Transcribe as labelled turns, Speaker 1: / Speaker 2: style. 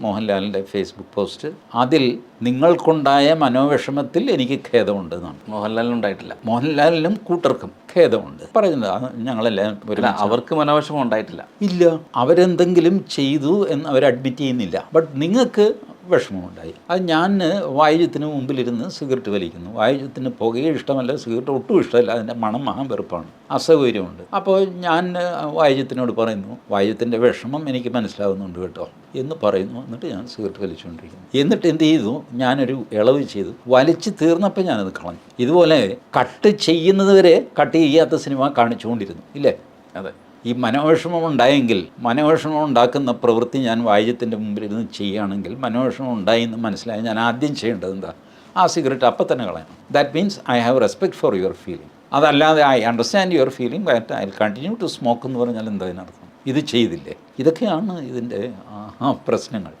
Speaker 1: മോഹൻലാലിന്റെ Facebook post. അതിൽ നിങ്ങൾക്കുണ്ടായ മനോവിഷമത്തിൽ എനിക്ക് ഖേദമുണ്ട് എന്നാണ്.
Speaker 2: മോഹൻലാലിനുണ്ടായിട്ടില്ല
Speaker 1: മോഹൻലാലിനും കൂട്ടർക്കും ഖേദമുണ്ട്. പറയുന്നത് ഞങ്ങളെല്ലാം
Speaker 2: അവർക്ക് മനോവിഷമം ഉണ്ടായിട്ടില്ല.
Speaker 1: ഇല്ല. അവരെന്തെങ്കിലും ചെയ്തു എന്ന് അവർ അഡ്മിറ്റ് ചെയ്യുന്നില്ല. ബട്ട് നിങ്ങൾക്ക് വിഷമമുണ്ടായി. അത് ഞാൻ വായുജത്തിന് മുമ്പിലിരുന്ന് സിഗരറ്റ് വലിക്കുന്നു. വായുജത്തിന് പുകയെ ഇഷ്ടമല്ല സിഗരറ്റ് ഒട്ടും ഇഷ്ടമല്ല. അതിന്റെ മണം മഹാ വെറുപ്പാണ്. അസൗകര്യമുണ്ട്. അപ്പോൾ ഞാൻ വായുജത്തിനോട് പറയുന്നു വായുജത്തിന്റെ വിഷമം എനിക്ക് മനസ്സിലാവുന്നുണ്ട് കേട്ടോ എന്ന് പറയുന്നു. എന്നിട്ട് ഞാൻ സിഗരറ്റ് വലിച്ചുകൊണ്ടിരിക്കുന്നു. എന്നിട്ട് എന്ത് ചെയ്തു? ഞാനൊരു ഇളവ് ചെയ്തു. വലിച്ചു തീർന്നപ്പോൾ ഞാനത് കളഞ്ഞു. ഇതുപോലെ കട്ട് ചെയ്യുന്നത് വരെ കട്ട് ചെയ്യാത്ത സിനിമ കാണിച്ചുകൊണ്ടിരുന്നു. ഇല്ലേ?
Speaker 2: അതെ.
Speaker 1: ഈ മനോവിഷമം ഉണ്ടായെങ്കിൽ മനോവിഷമം ഉണ്ടാക്കുന്ന പ്രവൃത്തി ഞാൻ വായുജത്തിന്റെ മുമ്പിൽ ഇരുന്ന് ചെയ്യുകയാണെങ്കിൽ മനോവിഷമം ഉണ്ടായി എന്ന് മനസ്സിലായി ഞാൻ ആദ്യം ചെയ്യേണ്ടത് എന്താ? ആ സിഗരറ്റ് അപ്പം തന്നെ കളയണം. That means I have respect for your feeling അതല്ലാതെ I understand your feeling that I continue to smoke എന്ന് പറഞ്ഞാൽ എന്താ അതിനർത്ഥം ഇത് ചെയ്തില്ലേ? ഇതൊക്കെയാണ് ഇതിന്റെ പ്രശ്നങ്ങൾ.